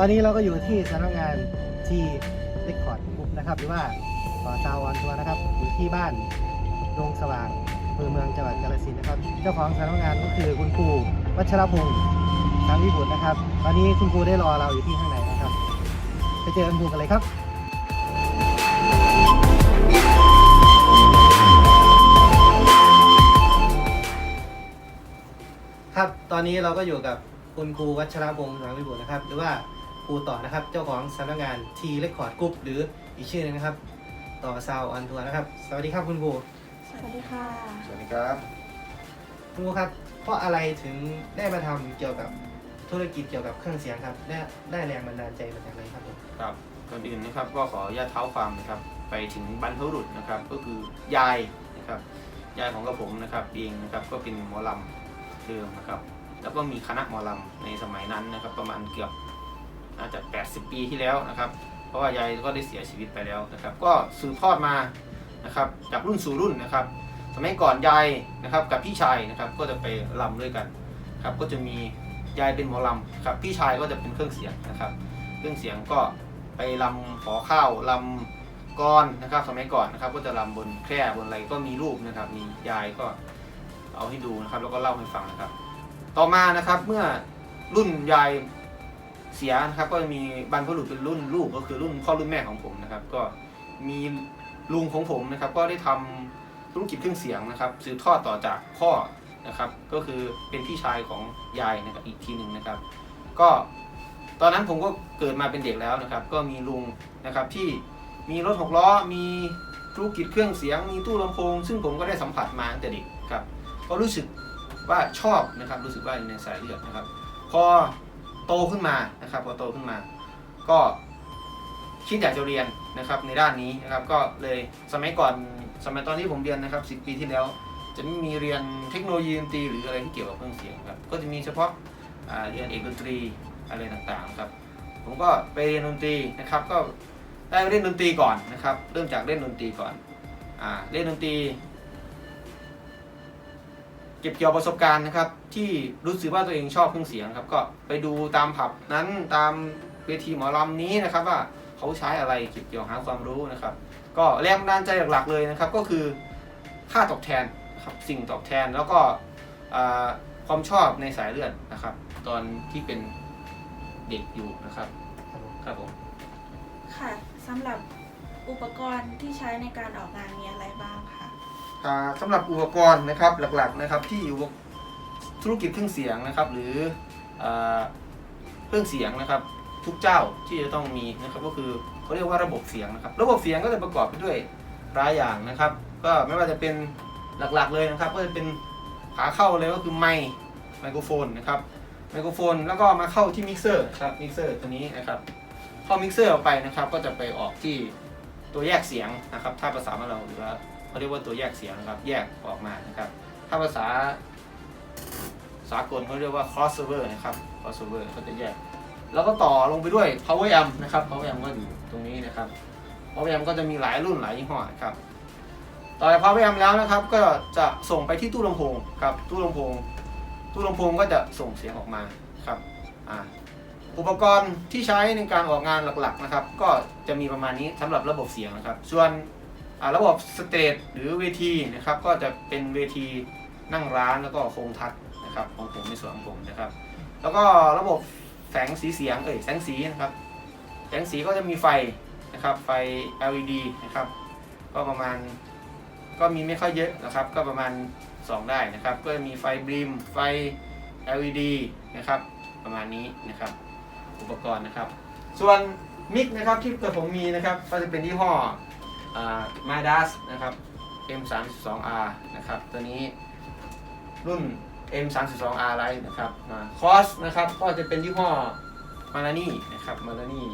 ตอนนี้เราก็อยู่ที่สำนักงานที่เรคคอร์ดกรุ๊ปนะครับ หรือว่าซาวออนทัวร์นะครับอยู่ที่บ้านดงสว่างอำเภอเมืองจังหวัดกาฬสินธุ์นะครับ เจ้าของสำนักงานก็คือคุณครูวัชรพงศ์ทางวิบุตรนะครับ ตอนนี้คุณครูได้รอเราอยู่ที่ข้างในนะครับ ไปเจอคุณครูกันเลยครับครับ ตอนนี้เราก็อยู่กับคุณครูวัชรพงศ์ทางวิบุตรนะครับ หรือว่า ครูต่อนะครับ เจ้าของสำนักงานทีเรคคอร์ดกรุ๊ปหรืออีกชื่อหนึงนะครับ ต่อซาวออนทัวร์นะครับ สวัสดีครับคุณครูสวัสดีค่ะ สวัสดีครับ คุณครูครับ เพราะอะไรถึงได้มาทำเกี่ยวกับธุรกิจเกี่ยวกับเครื่องเสียงครับได้ได้แรงบันดาลใจมาจากไหนครับผมครับก่อนอื่นนะครับก็ขออนุญาตเท้าความนะครับไปถึงบรรพบุรุษนะครับก็คือยายนะครับยายของกระผมนะครับเองนะครับก็เป็นหมอลำเดิมนะครับแล้วก็มีคณะหมอลำในสมัยนั้นนะครับประมาณเกือบ น่าจะ 80 ปีที่แล้วนะครับ เพราะว่ายายก็ได้เสียชีวิตไปแล้วนะครับ ก็สืบทอดมานะครับจากรุ่นสู่รุ่นนะครับ สมัยก่อนยายนะครับกับพี่ชายนะครับก็จะไปลำด้วยกันครับก็จะมียายเป็นหมอลำครับพี่ชายก็จะเป็นเครื่องเสียงนะครับ เครื่องเสียงก็ไปลำขอข้าวลำกรนะครับ สมัยก่อนนะครับ ก็จะลำบนแคร่บนอะไรก็มีรูปนะครับ มียายก็เอาให้ดูนะครับ แล้วก็เล่าให้ฟังนะครับ ต่อมานะครับเมื่อรุ่นยาย เสียนะครับก็มีบรรพบุรุษเป็นรุ่นลูกก็คือรุ่นพ่อรุ่นแม่ของผมนะครับ ก็มีลุงของผมนะครับ ก็ได้ทำธุรกิจเครื่องเสียงนะครับสืบทอดต่อจากพ่อนะครับ ก็คือเป็นพี่ชายของยายนะครับอีกทีหนึ่งนะครับ ก็ตอนนั้นผมก็เกิดมาเป็นเด็กแล้วนะครับ ก็มีลุงนะครับที่มีรถหกล้อมีธุรกิจเครื่องเสียง มีตู้ลำโพง ซึ่งผมก็ได้สัมผัสมาตั้งแต่เด็กครับ ก็รู้สึกว่าชอบนะครับ รู้สึกว่าในสายเลือดนะครับ พอ โตขึ้นมานะครับพอโตขึ้นมา ก็คิดอยากจะเรียนนะครับในด้านนี้นะครับก็เลยสมัยก่อนสมัยตอนที่ผมเรียนนะครับ 10 ปีที่แล้ว จะไม่มีเรียนเทคโนโลยีดนตรีหรืออะไรที่เกี่ยวกับเครื่องเสียงครับก็จะมีเฉพาะาเรียนเอกดนตรีอะไรต่างๆครับผมก็ไปเรียนดนตรีนะครับก็ได้เล่นดนตรีก่อนนะครับ เริ่มจากเล่นดนตรีก่อนอ่าเล่นดนตรี เก็บเกี่ยวประสบการณ์นะครับที่รู้สึกว่าตัวเองชอบเครื่องเสียงครับก็ไปดูตามผับนั้นตามเวทีหมอลำนี้นะครับว่าเขาใช้อะไรเก็บเกี่ยวหาความรู้นะครับ ก็แรงบันดาลใจหลักๆเลยนะครับก็คือค่าตอบแทนครับสิ่งตอบแทนแล้วก็ความชอบในสายเลือดนะครับ ตอนที่เป็นเด็กอยู่นะครับครับผมค่ะสำหรับอุปกรณ์ที่ใช้ในการออกงานมีอะไรบ้างคะ สำหรับอุปกรณ์นะครับหลักๆนะครับที่อยู่ธุรกิจเครื่องเสียงนะครับ หรืออเครื่องเสียงนะครับ ทุกเจ้าที่จะต้องมีนะครับก็คือเขาเรียกว่าระบบเสียงนะครับ ระบบเสียงก็จะประกอบไปด้วยหลายอย่างนะครับ ก็ไม่ว่าจะเป็นหลักๆเลยนะครับ ก็จะเป็นขาเข้าเลยก็คือไมค์ไมโครโฟนนะครับไมโครโฟนแล้วก็มาเข้าที่มิกเซอร์ครับมิกเซอร์ตัวนี้นะครับเข้ามิกเซอร์ออกไปนะครับ ก็จะไปออกที่ตัวแยกเสียงนะครับ ถ้าภาษาบ้าเราหรือว่า เขาเรียกว่าตัวแยกเสียงนะครับ แยกออกมานะครับ ถ้าภาษาสากลเขาเรียกว่า crossover นะครับ crossover เขาจะแยก แล้วก็ต่อลงไปด้วย power amp นะครับ power amp ก็อยู่ตรงนี้นะครับ power amp ก็จะมีหลายรุ่นหลายยี่ห้อครับ ต่อจาก power amp แล้วนะครับ ก็จะส่งไปที่ตู้ลำโพงครับ ตู้ลำโพง ตู้ลำโพงก็จะส่งเสียงออกมาครับอ่าอุปกรณ์ที่ใช้ในการออกงานหลักๆนะครับ ก็จะมีประมาณนี้สำหรับระบบเสียงนะครับ ส่วน ระบบสเตจหรือเวทีนะครับก็จะเป็นเวทีนั่งร้านแล้วก็โครงทัศน์นะครับของผมในส่วนของผมนะครับ แล้วก็ระบบแสงสีเสียงเอ้ยแสงสีนะครับ แสงสีก็จะมีไฟนะครับไฟ LED นะครับ ก็ประมาณก็มีไม่ค่อยเยอะนะครับ ก็ประมาณ 2 ได้นะครับ ก็จะมีไฟบลีมไฟ LED นะครับประมาณนี้นะครับ อุปกรณ์นะครับ ส่วนมิกนะครับที่ผมมีนะครับก็จะเป็นยี่ห้อ มาดัสนะครับ M32R นะครับตัวนี้รุ่น M32R ไลท์นะครับมาคอสนะครับก็จะเป็นยี่ห้อมาลานี่นะครับมาลานี่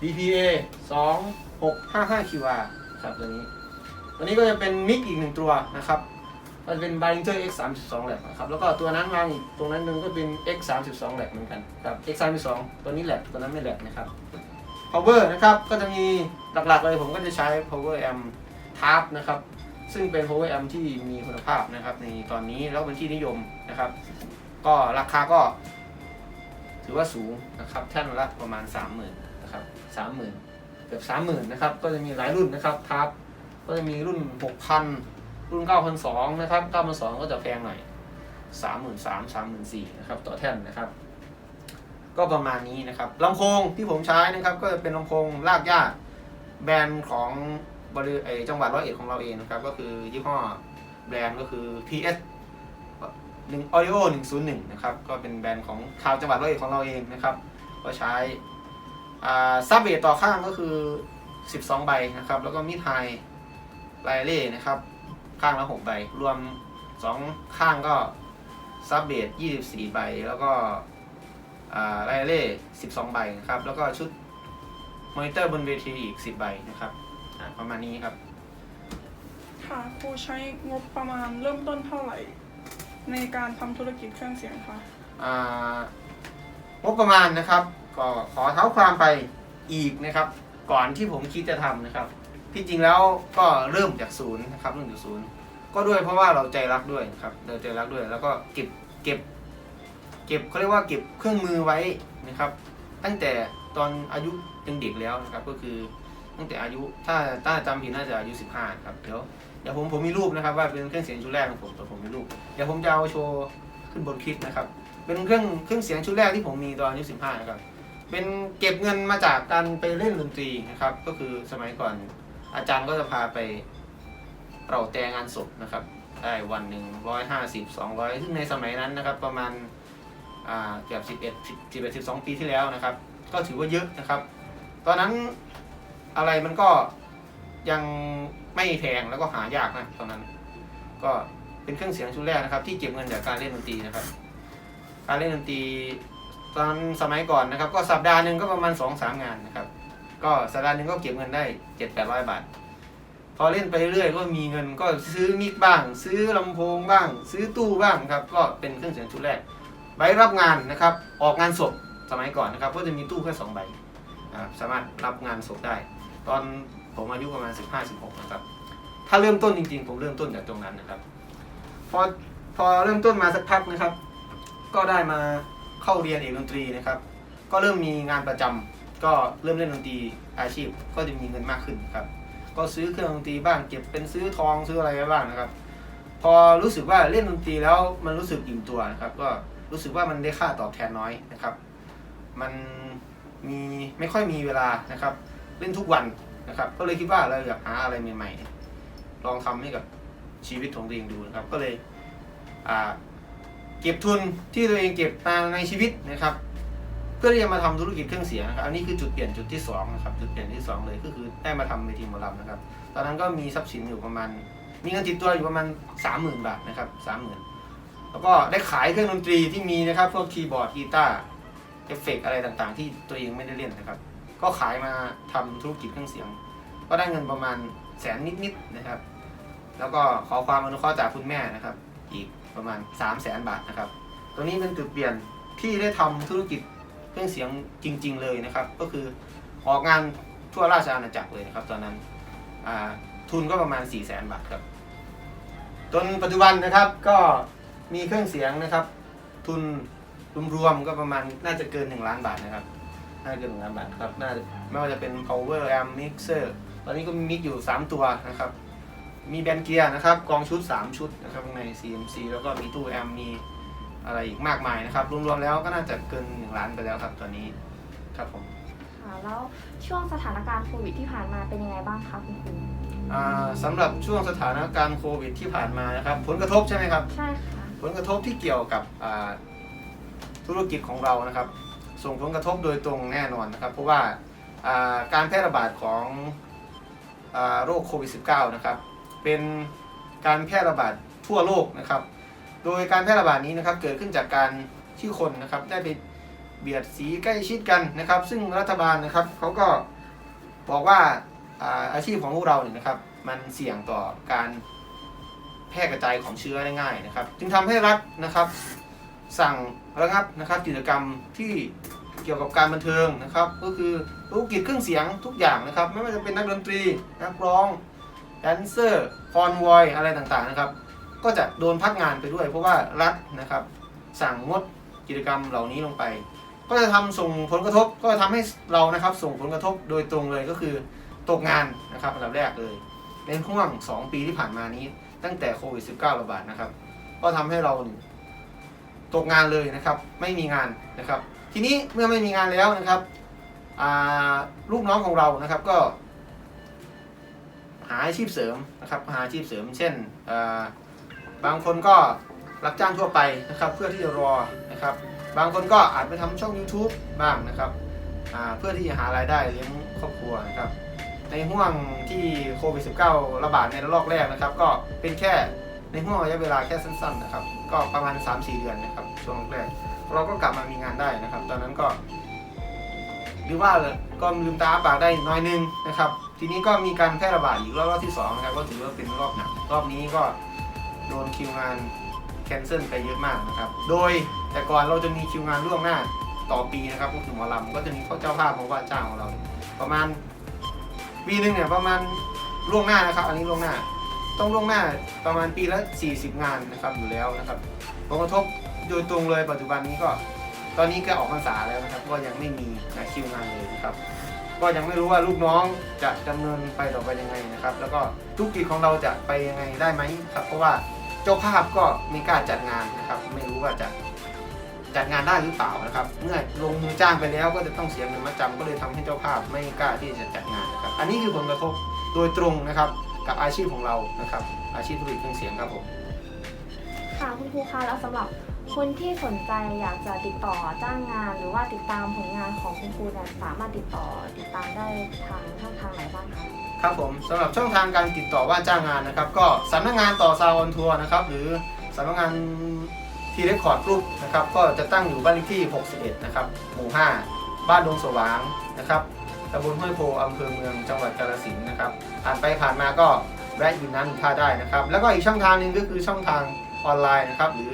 DPA 2655 QR ครับตัวนี้ ตัวนี้ก็จะเป็นมิกอีกหนึ่งตัวนะครับก็จะเป็น b a r i n g e r X32 Lab นะครับแล้วก็ตัวนั้นวางอีกตรงนั้นหนึงก็เป็น X32 Lab เหมือนกันครับ X32 ตัวนี้ Lab ตัวนั้นไม่ Lab นะครับ power นะครับก็จะมี หลักๆเลยผมก็จะใช้ power amp tab นะครับ ซึ่งเป็น power amp ที่มีคุณภาพนะครับ ในตอนนี้แล้วเป็นที่นิยมนะครับ ก็ราคาก็ ถือว่าสูงนะครับแท่นละประมาณ 30,000นะครับ30,000เกือบ30,000นะครับ ก็จะมีหลายรุ่นนะครับทับก็จะมีรุ่น 6,000 รุ่น 9,200นะครับ9,200ก็จะแพงหน่อย33,000 34,000นะครับต่อแท่นนะครับก็ประมาณนี้นะครับลำโพงที่ผมใช้นะครับ ก็จะเป็นลำโพงลากย่า แบรนด์ของบริเอจังหวัดร้อยเอ็ดของเราเองนะครับ ก็คือยี่ห้อแบรนด์ก็คือ PS หนึ่ง Audio 101 นะครับ ก็เป็นแบรนด์ของชาวจังหวัดร้อยเอ็ดของเราเองนะครับ ก็ใช้อ่าซับเบต่อข้างก็คือ 12 ใบนะครับ แล้วก็มิดไฮไลเล่นะครับ ข้างละ 6 ใบ รวม 2 ข้างก็ซับเบส24 ใบ แล้วก็อ่าไลเล่ 12 ใบนะครับ แล้วก็ชุด มอนิเตอร์บนเวทีอีก 10 ใบนะครับอ่าประมาณนี้ครับ ค่ะครูใช้งบประมาณเริ่มต้นเท่าไหร่ ในการทำธุรกิจเครื่องเสียงคะอ่างบประมาณนะครับ ก็ขอเท้าความไปอีกนะครับ ก่อนที่ผมคิดจะทำนะครับที่จริงแล้วก็เริ่มจากศูนย์นะครับเริ่มจากศูนย์ก็ด้วยเพราะว่าเราใจรักด้วยนะครับเราใจรักด้วย แล้วก็เก็บเก็บ เก็บเขาเรียกว่าเก็บเครื่องมือไว้นะครับ ตั้งแต่ตอนอายุ ยังเด็กแล้วนะครับก็คือตั้งแต่อายุถ้าถ้าจำผิดน่าจะอายุ 15ครับเดี๋ยวเดี๋ยวผมผมมีรูปนะครับว่าเป็นเครื่องเสียงชุดแรกของผมแต่ผมมีรูปเดี๋ยวผมจะเอาโชว์ขึ้นบนคลิปนะครับเป็นเครื่องเครื่องเสียงชุดแรกที่ผมมีตอนอายุ 15นะครับเป็นเก็บเงินมาจากการไปเล่นดนตรีนะครับ ก็คือสมัยก่อนอาจารย์ก็จะพาไปเราแต่งานศพนะครับได้วันหนึ่งร้อยห้าสิบสองร้อยซึ่งในสมัยนั้นนะครับประมาณเกือบสิบเอ็ดสิบสิบเอ็ดสิบสองปีที่แล้วนะครับ ก็ถือว่าเยอะนะครับ ตอนนั้นอะไรมันก็ยังไม่แพงแล้วก็หายากนะตอนนั้น ก็เป็นเครื่องเสียงชุดแรกนะครับ ที่เก็บเงินจากการเล่นดนตรีนะครับ การเล่นดนตรีตอนสมัยก่อนนะครับ ก็สัปดาห์หนึ่งก็ประมาณสองสามงานนะครับ ก็สัปดาห์หนึ่งก็เก็บเงินได้เจ็ดแปดร้อยบาท พอเล่นไปเรื่อยก็มีเงินก็ซื้อมิกบ้าง ซื้อลำโพงบ้าง ซื้อตู้บ้างครับ ก็เป็นเครื่องเสียงชุดแรกใบรับงานนะครับ ออกงานศพสมัยก่อนนะครับ ก็จะมีตู้แค่สองใบ สามารถรับงานศพได้ ตอนผมอายุประมาณ 15 16นะครับถ้าเริ่มต้นจริงๆ ผมเริ่มต้นจากตรงนั้นนะครับ พอพอเริ่มต้นมาสักพักนะครับ ก็ได้มาเข้าเรียนเอกดนตรีนะครับ ก็เริ่มมีงานประจำก็เริ่มเล่นดนตรีอาชีพ ก็จะมีเงินมากขึ้นครับ ก็ซื้อเครื่องดนตรีบ้างเก็บเป็นซื้อทองซื้ออะไรไว้บ้างนะครับ พอรู้สึกว่าเล่นดนตรีแล้วมันรู้สึกอิ่มตัวนะครับ ก็รู้สึกว่ามันได้ค่าตอบแทนน้อยนะครับ มัน มีไม่ค่อยมีเวลานะครับ เล่นทุกวันนะครับ ก็เลยคิดว่าเราอยากหาอะไรใหม่ๆ ลองทำให้กับชีวิตของตัวเองดูนะครับ ก็เลยเก็บทุนที่ตัวเองเก็บมาในชีวิตนะครับ เพื่อที่จะมาทำธุรกิจเครื่องเสียงนะครับอันนี้คือจุดเปลี่ยนจุดที่สองนะครับจุดเปลี่ยนที่สองเลยก็คือได้มาทำเวทีหมอลำนะครับ ตอนนั้นก็มีทรัพย์สินอยู่ประมาณ มีเงินติดตัวอยู่ประมาณสามหมื่นบาทนะครับสามหมื่นแล้วก็ได้ขายเครื่องดนตรีที่มีนะครับพวกคีย์บอร์ดกีตาร์ เอฟเฟกอะไรต่างๆ ที่ตัวเองไม่ได้เล่นนะครับ ก็ขายมาทำธุรกิจเครื่องเสียง ก็ได้เงินประมาณแสนนิดๆนะครับ แล้วก็ขอความอนุเคราะห์จากคุณแม่นะครับ อีกประมาณ 3 0 0แสนบาทนะครับ ตัวนี้เป็นจุดเปลี่ยนที่ได้ทำธุรกิจเครื่องเสียงจริง ๆ เลยนะครับ ก็คือออกงานทั่วราชอาณาจักรเลยนะครับ ตอนนั้นทุนก็ประมาณ 4 0 0แสนบาทครับจนปัจจุบันนะครับก็มีเครื่องเสียงนะครับ ทุน รวมๆก็ประมาณน่าจะเกิน 1 ล้านบาทนะครับ น่าจะเกินหนึ่งล้านบาทครับ น่าจะไม่ว่าจะเป็น power amp mixer ตอนนี้ก็มีมิกอยู่ 3 ตัวนะครับ มีแบนเกียร์นะครับ กองชุด 3 ชุดนะครับข้างใน CMC แล้วก็มีตู้แอมมีอะไรอีกมากมายนะครับ รวมๆแล้วก็น่าจะเกิน 1 ล้านไปแล้วครับตอนนี้ครับผมค่ะแล้วช่วงสถานการณ์โควิดที่ผ่านมาเป็นยังไงบ้างคะคุณครูอ่าสำหรับช่วงสถานการณ์โควิดที่ผ่านมานะครับ ผลกระทบใช่ไหมครับ ใช่ค่ะ ผลกระทบที่เกี่ยวกับอ่า ธุรกิจของเรานะครับ ส่งผลกระทบโดยตรงแน่นอนนะครับ เพราะว่าการแพร่ระบาดของอโรคโควิด -19 นะครับเป็นการแพร่ระบาดทั่วโลกนะครับ โดยการแพร่ระบาดนี้นะครับเกิดขึ้นจากการที่คนนะครับได้ไปเบียดสีใกล้ชิดกันนะครับ ซึ่งรัฐบาลนะครับเขาก็บอกว่าอาอาชีพของพวกเราเนี่ยนะครับ มันเสี่ยงต่อการแพร่กระจายของเชื้อได้ง่ายนะครับ จึงทำให้รัฐนะครับ สั่งระงับนะครับกิจกรรมที่เกี่ยวกับการบันเทิงนะครับ ก็คือธุรกิจเครื่องเสียงทุกอย่างนะครับ ไม่ว่าจะเป็นนักดนตรี นักร้องแดนเซอร์คอนวอยอะไรต่างๆนะครับ ก็จะโดนพักงานไปด้วย เพราะว่ารัฐนะครับ สั่งงดกิจกรรมเหล่านี้ลงไป ก็จะทำส่งผลกระทบก็จะทำให้เรานะครับส่งผลกระทบโดยตรงเลยก็คือตกงานนะครับอันดับแรกเลยในห่วง 2 ปีที่ผ่านมานี้ ตั้งแต่โควิด -19 ระบาดนะครับ ก็ทำให้เรา ตกงานเลยนะครับ ไม่มีงานนะครับ ทีนี้เมื่อไม่มีงานแล้วนะครับลูกน้องของเรานะครับก็ หาอาชีพเสริมนะครับ หาอาชีพเสริม เช่นบางคนก็รับจ้างทั่วไปนะครับ เพื่อที่จะรอนะครับ บางคนก็อาจไปทำช่อง YouTube บ้างนะครับเพื่อที่จะหารายได้เลี้ยงครอบครัวนะครับ ในห่วงที่โควิด -19 ระบาดในระลอกแรกนะครับ ก็เป็นแค่ ในห่วงระยะเวลาแค่สั้นๆนะครับ ก็ประมาณ 3-4 เดือนนะครับ ช่วงแรกเราก็กลับมามีงานได้นะครับ ตอนนั้นก็หรือว่าก็ลืมตาปากได้น้อยนึงนะครับ ทีนี้ก็มีการแพร่ระบาดอีกรอบรอบที่สองนะครับก็ถือว่าเป็นรอบหนักรอบนี้ก็โดนคิวงานแคนเซิลไปเยอะมากนะครับ โดยแต่ก่อนเราจะมีคิวงานล่วงหน้าต่อปีนะครับก็คือหมอลำก็จะมีเขาเจ้าภาพมาว่าจ้างของเรา ประมาณปีหนึ่งเนี่ยประมาณล่วงหน้านะครับ อันนี้ล่วงหน้า ต้องล่วงหน้าประมาณปีละ 40 งานนะครับอยู่แล้วนะครับผลกระทบโดยตรงเลยปัจจุบันนี้ก็ ตอนนี้ก็ออกพรรษาแล้วนะครับ ก็ยังไม่มีคิวงานเลยนะครับ ก็ยังไม่รู้ว่าลูกน้องจะดำเนินไปต่อไปยังไงนะครับ แล้วก็ธุรกิจของเราจะไปยังไงได้ไหมครับ เพราะว่าเจ้าภาพก็ไม่กล้าจัดงานนะครับ ไม่รู้ว่าจะจัดงานได้หรือเปล่านะครับ เมื่อลงมือจ้างไปแล้วก็จะต้องเสียเงินมาจำก็เลยทำให้เจ้าภาพไม่กล้าที่จะจัดงานนะครับ อันนี้คือผลกระทบโดยตรงนะครับ กับอาชีพของเรานะครับ อาชีพผลิตเครื่องเสียงครับผมค่ะคุณครูคะแล้วสำหรับคนที่สนใจอยากจะติดต่อจ้างงาน หรือว่าติดตามผลงานของคุณครูเนี่ยสามารถติดต่อติดตามได้ทางช่องทางไหนบ้างคะครับผมสำหรับช่องทางการติดต่อว่าจ้างงานนะครับ ก็สำนักงานต่อซาวออนทัวร์นะครับ หรือสำนักงานทีเรคคอร์ดกรุ๊ปนะครับ ก็จะตั้งอยู่บ้านเลขที่ 61 นะครับ หมู่ 5 บ้านดงสว่างนะครับตำบลห้วยโพอำเภอเมืองจังหวัดกาฬสินธุ์นะครับ ผ่านไปผ่านมาก็แวะอยู่น้ำอยู่ท่าได้นะครับ แล้วก็อีกช่องทางหนึ่งก็คือช่องทางออนไลน์นะครับ หรือ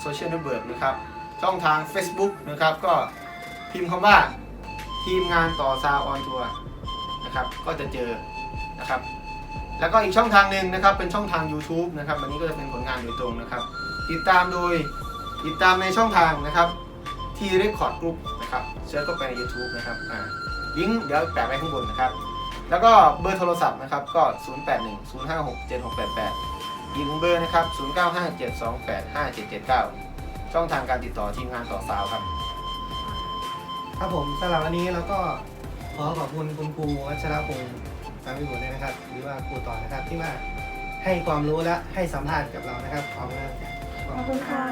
โซเชียลเน็ตเวิร์กนะครับ ช่องทาง Facebook นะครับ ก็พิมพ์คำว่าทีมงานต่อซาวออนทัวร์นะครับ ก็จะเจอนะครับ แล้วก็อีกช่องทางหนึ่งนะครับ เป็นช่องทาง YouTube นะครับวันนี้ก็จะเป็นผลงานโดยตรงนะครับ ติดตามโดยติดตามในช่องทางนะครับที่ Record Group นะครับเซิร์ชเข้าไปใน YouTube นะครับอ่า ลิงก์เดี๋ยวแปะไว้ข้างบนนะครับ แล้วก็เบอร์โทรศัพท์นะครับก็ 081 056 7688 อีกหนึ่งเบอร์นะครับ 0957285779 ช่องทางการติดต่อทีมงานต่อสาวครับ ครับผมสำหรับวันนี้เราก็ขอขอบคุณคุณครูวัชรพงศ์สามิบุตรด้วยนะครับ หรือว่าครูต่อนะครับที่มาให้ความรู้และให้สัมภาษณ์กับเรานะครับขอบคุณครับ ขอบคุณค่ะ